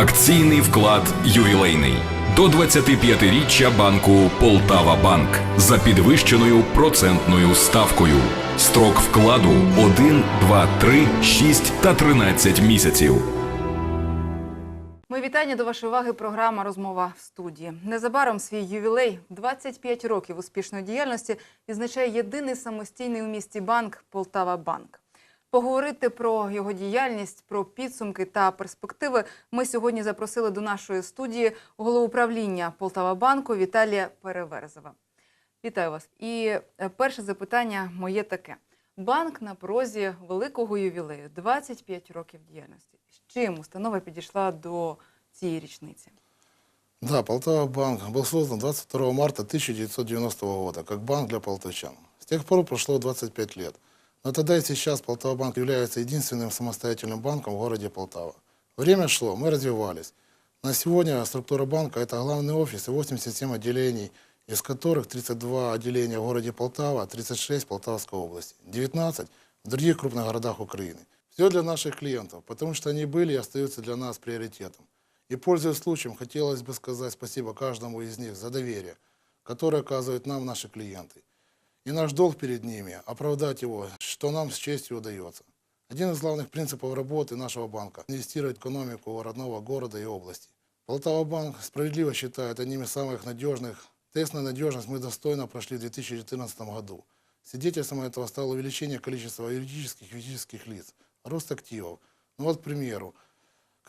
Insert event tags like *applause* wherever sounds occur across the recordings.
Акційний вклад ювілейний до 25-річчя банку Полтава Банк за підвищеною процентною ставкою. Строк вкладу 1, 2, 3, 6 та 13 місяців. Мої вітання до вашої уваги. Програма Розмова в студії. Незабаром свій ювілей 25 років успішної діяльності відзначає єдиний самостійний у місті банк Полтава Банк. Поговорити про його діяльність, про підсумки та перспективи. Ми сьогодні запросили до нашої студії голову управління Полтава банку Віталія Переверзева. Вітаю вас. І е, перше запитання моє таке: банк на порозі великого ювілею 25 років діяльності. З чим установа підійшла до цієї річниці? Да, Полтава банк был создан 22 марта 1990 года как банк для полтавчан. С тех пор прошло 25 лет. Но тогда и сейчас Полтава банк является единственным самостоятельным банком в городе Полтава. Время шло, мы развивались. На сегодня структура банка – это главный офис и 87 отделений, из которых 32 отделения в городе Полтава, 36 в Полтавской области, 19 в других крупных городах Украины. Все для наших клиентов, потому что они были и остаются для нас приоритетом. И, пользуясь случаем, хотелось бы сказать спасибо каждому из них за доверие, которое оказывают нам наши клиенты. И наш долг перед ними – оправдать его, что нам с честью удается. Один из главных принципов работы нашего банка – инвестировать в экономику родного города и области. Полтава банк справедливо считает одним из самых надежных. Тест на надежность мы достойно прошли в 2014 году. Свидетельством этого стало увеличение количества юридических и физических лиц, рост активов. Ну вот, к примеру,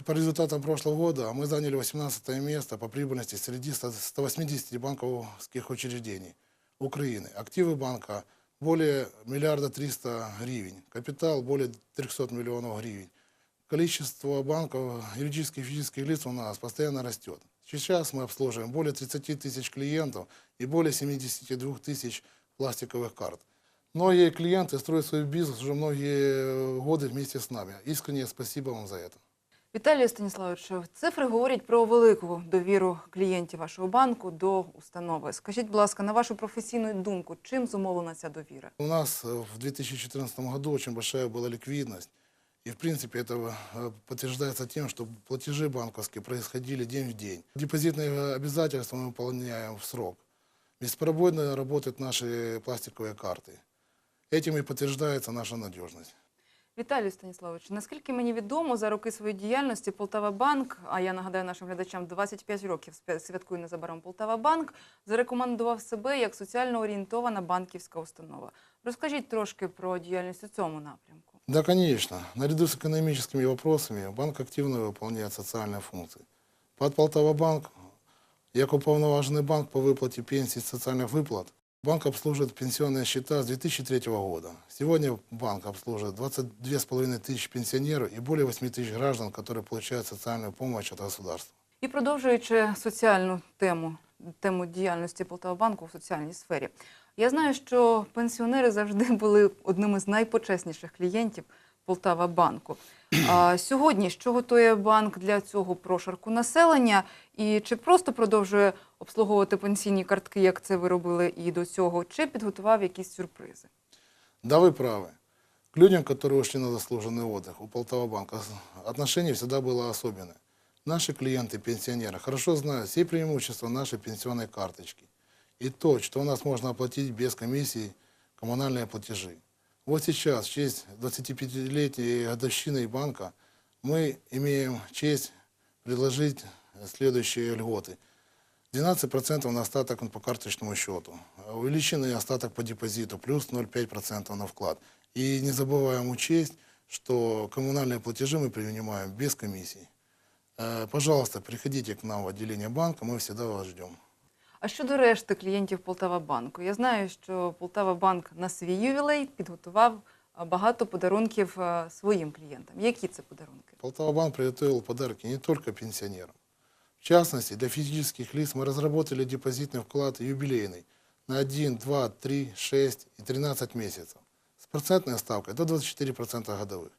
по результатам прошлого года мы заняли 18 место по прибыльности среди 100 180 банковских учреждений Украины. Активы банка более миллиарда 300 гривен, капитал более 300 миллионов гривен. Количество банков, юридических и физических лиц у нас постоянно растет. Сейчас мы обслуживаем более 30 тысяч клиентов и более 72 тысяч пластиковых карт. Многие клиенты строят свой бизнес уже многие годы вместе с нами. Искренне спасибо вам за это. Віталію Станіславовичу, цифри говорять про велику довіру клієнтів вашого банку до установи. Скажіть, будь ласка, на вашу професійну думку, чим зумовлена ця довіра? У нас э, в 2014 году очень большая была ликвидность. И, в принципе, это э, подтверждается тем, что платежи банковские происходили день в день. Депозитные обязательства мы выполняем в срок. Беспробойно работают наши пластиковые карты. Этим и подтверждается наша надежность. Віталію Станіславовичу, наскільки мені відомо, за роки своєї діяльності Полтава Банк, а я нагадаю нашим глядачам, 25 років спя- святкує незабаром Полтава Банк, зарекомендував себе як соціально орієнтована банківська установа. Розкажіть трошки про діяльність у цьому напрямку. Да, конечно. Наряду с экономическими вопросами банк активно выполняет социальные функции. Под Полтава банк, як уполноваженный банк по выплате пенсий и социальных выплат, банк обслуживает пенсионные счета с 2003 года. Сегодня банк обслуживает 22,5 тысяч пенсионеров и более 8 тысяч граждан, которые получают социальную помощь от государства. І продовжуючи соціальну тему, тему діяльності Полтава банку в соціальній сфері, я знаю, що пенсіонери завжди *laughs* були одним із найпочесніших клієнтів Полтава банку. А сьогодні що готує банк для цього прошарку населення, і чи просто продовжує обслуговувати пенсійні картки, як це ви робили і до цього, чи підготував якісь сюрпризи? Да, вы правы. К людям, которые ушли на заслуженный отдых у Полтава банка, отношение всегда было особенное. Наши клиенты, пенсионеры, хорошо знают все преимущества нашей пенсионной карточки. И то, что у нас можно оплатить без комиссии коммунальные платежи. Вот сейчас, в честь 25-летней годовщины банка, мы имеем честь предложить следующие льготы. 12% на остаток по карточному счету. Увеличенный остаток по депозиту, плюс 0,5% на вклад. И не забываем учесть, что коммунальные платежи мы принимаем без комиссий. Э, Пожалуйста, приходите к нам в отделение банка, мы всегда вас ждем. А щодо решти клієнтів Полтава банку, я знаю, що Полтава банк на свій ювілей підготував а, багато подарунків а, своїм клієнтам. Які це подарунки? Полтава банк приготовил подарки не только пенсионерам. В частности, для физических лиц мы разработали депозитный вклад юбилейный на 1, 2, 3, 6 и 13 месяцев с процентной ставкой до 24% годовых.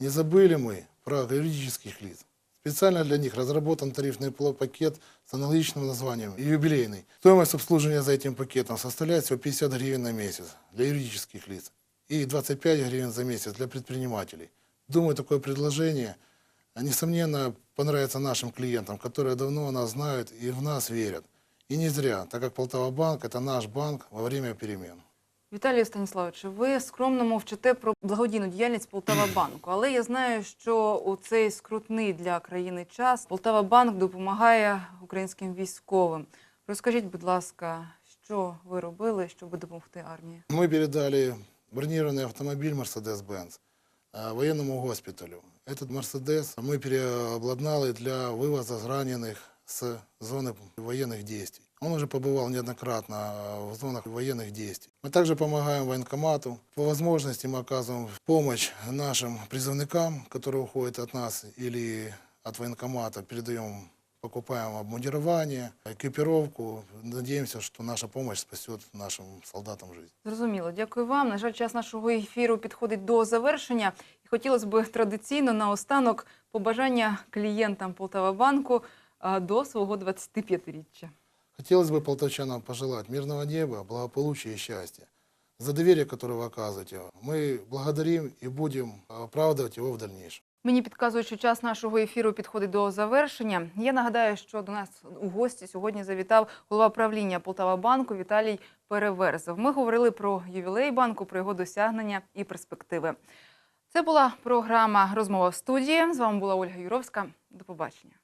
Не забыли мы про юридических лиц. Специально для них разработан тарифный пакет с аналогичным названием «Юбилейный». Стоимость обслуживания за этим пакетом составляет всего 50 гривен на месяц для юридических лиц и 25 гривен за месяц для предпринимателей. Думаю, такое предложение несомненно, понравится нашим клиентам, которые давно нас знают и в нас верят. И не зря, так как Полтава банк – это наш банк во время перемен. Віталію Станіславовичу, ви скромно мовчите про благодійну діяльність Полтава *clears throat* банку, але я знаю, що у цей скрутний для країни час Полтава банк допомагає українським військовим. Розкажіть, будь ласка, що ви робили, щоб допомогти армії? Мы передали бронированный автомобиль Mercedes-Benz э, военному госпиталю. Этот Мерседес мы переобладнали для вывоза раненых с зоны военных действий. Он уже побывал неоднократно э, в зонах военных действий. Мы также помогаем военкомату. По возможности мы оказываем помощь нашим призывникам, которые уходят от нас или от военкомата, передаем покупаем обмундирование, экипировку. Надеемся, что наша помощь спасет нашим солдатам жизнь. Зрозуміло, дякую вам. На жаль, час нашого ефіру підходить до завершення. І хотілося б традиційно наостанок побажання клієнтам Полтава банку а, до свого 25-річчя. Хотелось бы полтавчанам пожелать мирного неба, благополучия и счастья. За доверие, которое вы оказываете, мы благодарим и будем оправдывать его в дальнейшем. Мені підказують, що час нашого ефіру підходить до завершення. Я нагадаю, що до нас у гості сьогодні завітав голова правління Полтава банку Віталій Переверзов. Ми говорили про ювілей банку, про його досягнення і перспективи. Це була програма Розмова в студії. З вами була Ольга Юровська. До побачення.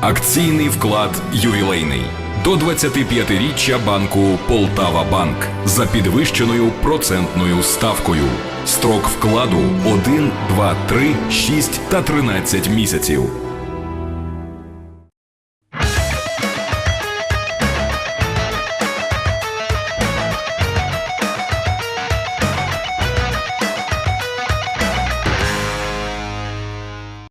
Акційний вклад ювілейний до 25-річчя банку Полтава Банк за підвищеною процентною ставкою. Строк вкладу 1, 2, 3, 6 та 13 місяців.